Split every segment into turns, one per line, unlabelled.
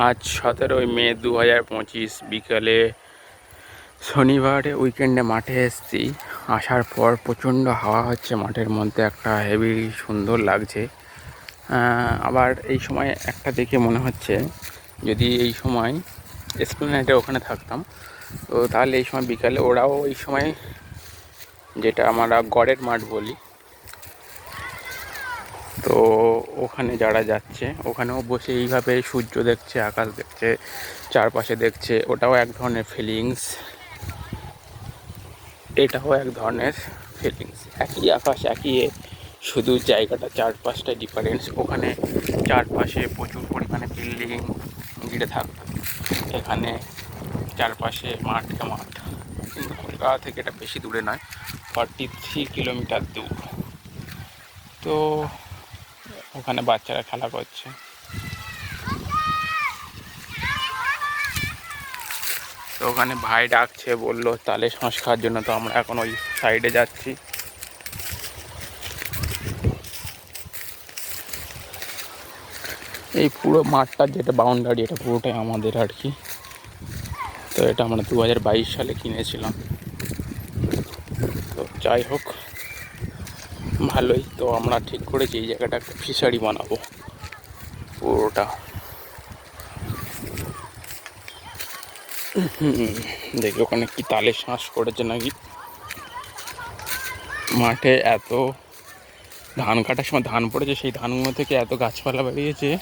আজ সতেরোই মে দু হাজার পঁচিশ বিকালে শনিবার উইকেন্ডে মাঠে এসেছি। আসার পর প্রচণ্ড হাওয়া হচ্ছে, মাঠের মধ্যে একটা হেভি সুন্দর লাগছে। আবার এই সময় একটা দেখে মনে হচ্ছে, যদি এই সময় এসপ্লেনেটে ওখানে থাকতাম, তো তাহলে এই সময় বিকালে ওরাও এই সময় যেটা আমরা গড়ের মাঠ বলি তো ওখানে যারা যাচ্ছে, ওখানেও বসে এইভাবে সূর্য দেখছে, আকাশ দেখছে, চারপাশে দেখছে, ওটাও এক ধরনের ফিলিংস এটাও এক ধরনের ফিলিংস একই আকাশ, একই শুধু জায়গাটা, চারপাশটা ডিফারেন্স ওখানে চারপাশে প্রচুর পরিমাণে বিল্ডিং ঘিরে থাকতো এখানে চারপাশে মাঠে মাঠ। কিন্তু কলকাতা থেকে এটা বেশি দূরে নয় ফর্টি থ্রি কিলোমিটার দূর। তো ওখানে বাচ্চারা খেলা করছে। তো ওখানে ভাই ডাকছে, বলল, তালে শ্বাস খাওয়ার জন্য তো আমরা এখন ওই সাইডে যাচ্ছি। এই পুরো মাঠটার যেটা বাউন্ডারি এটা পুরোটাই আমাদের আর কি। তো এটা আমরা দু হাজার বাইশ সালে কিনেছিলাম। তো যাই হোক ভালোই। তো আমরা ঠিক করেছি, এই জায়গাটা একটা ফিশারি বানাবো। পুরোটা। দেখি ওখানে কি তালে শ্বাস করেছে নাকি। মাঠে এত ধান কাটার সময় ধান পড়েছে, সেই ধানগুলো থেকে এত গাছপালা বেরিয়েছে,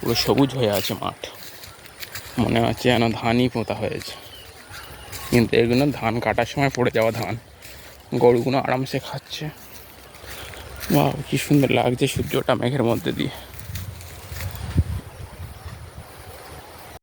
পুরো সবুজ হয়ে আছে মাঠ। মনে হচ্ছে যেন ধানই পোঁতা হয়েছে। কিন্তু এগুলো ধান কাটার সময় পড়ে যাওয়া ধান। গরুগুলো আরামসে খাচ্ছে। বাহ কি সুন্দর লাগছে সূর্যটা মেঘের মধ্যে দিয়ে।